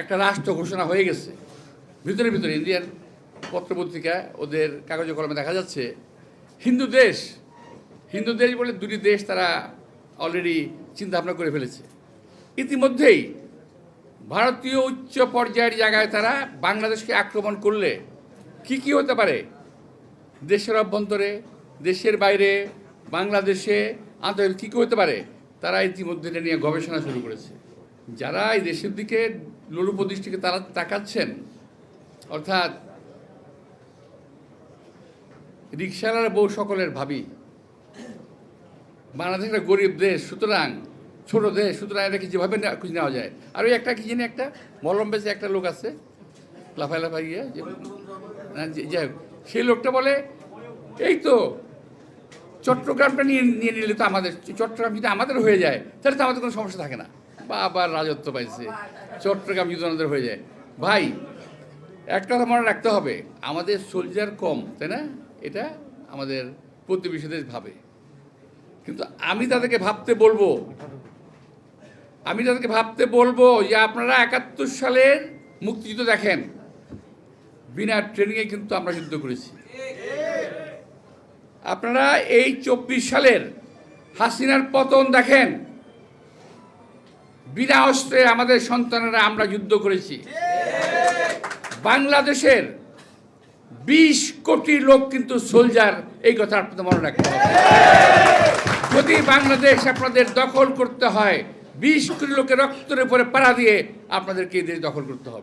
একটা রাষ্ট্র ঘোষণা হয়ে গেছে। ভিতরে ভিতরে ইন্ডিয়ান পত্রপত্রিকা, ওদের কাগজে কলমে দেখা যাচ্ছে, হিন্দু দেশ হিন্দু দেশ বলে দুটি দেশ তারা অলরেডি চিন্তা ভাবনা করে ফেলেছে। ইতিমধ্যেই ভারতীয় উচ্চ পর্যায়ের জায়গায় তারা বাংলাদেশকে আক্রমণ করলে কি কি হতে পারে? দেশের অভ্যন্তরে, দেশের বাইরে, বাংলাদেশে, আন্তর্জাতিক কী কী হতে পারে? তারা ইতিমধ্যে এটা নিয়ে গবেষণা শুরু করেছে। যারা এই দেশের দিকে লোলুপ দৃষ্টিকে তারা তাকাচ্ছেন অর্থাৎ রিক্সাওয়ালার বউ সকলের ভাবি বাংলাদেশ একটা গরিব দেশ সুতরাং ছোট দেশ সুতরাং এটাকে যেভাবে খুঁজে নেওয়া যায়। আর ওই একটা কি জানি একটা মলম বেচে একটা লোক আছে লাফাই লাফাই গিয়ে যাই হোক, সেই লোকটা বলে এই তো চট্টগ্রামটা নিয়ে নিয়ে নিলে তো আমাদের চট্টগ্রাম যদি আমাদের হয়ে যায় তাহলে তো আমাদের কোনো সমস্যা থাকে না। বা আবার রাজত্ব পাইছে। চট্টগ্রাম যদি আমাদের হয়ে যায়। ভাই একটা কথা মনে রাখতে হবে, আমাদের সোলজার কম, তাই না? এটা আমাদের প্রতিবেশী দেশ ভাবে। কিন্তু আমি তাদেরকে ভাবতে বলব, আমি তাদেরকে ভাবতে বলব যে আপনারা একাত্তর সালের মুক্তিযুদ্ধ দেখেন। বিনা ট্রেনিংয়ে কিন্তু আমরা যুদ্ধ করেছি। আপনারা এই চব্বিশ সালের হাসিনার পতন দেখেন। বিনা অস্ত্রে আমাদের সন্তানেরা আমরা যুদ্ধ করেছি। বাংলাদেশের বিশ কোটি লোক কিন্তু সোলজার, এই কথা আপনাদের মনে রাখতে হবে। যদি বাংলাদেশ আপনাদের দখল করতে হয়, বিশ কোটি লোকের রক্তের উপরে পাড়া দিয়ে আপনাদেরকে এই দেশ দখল করতে হবে।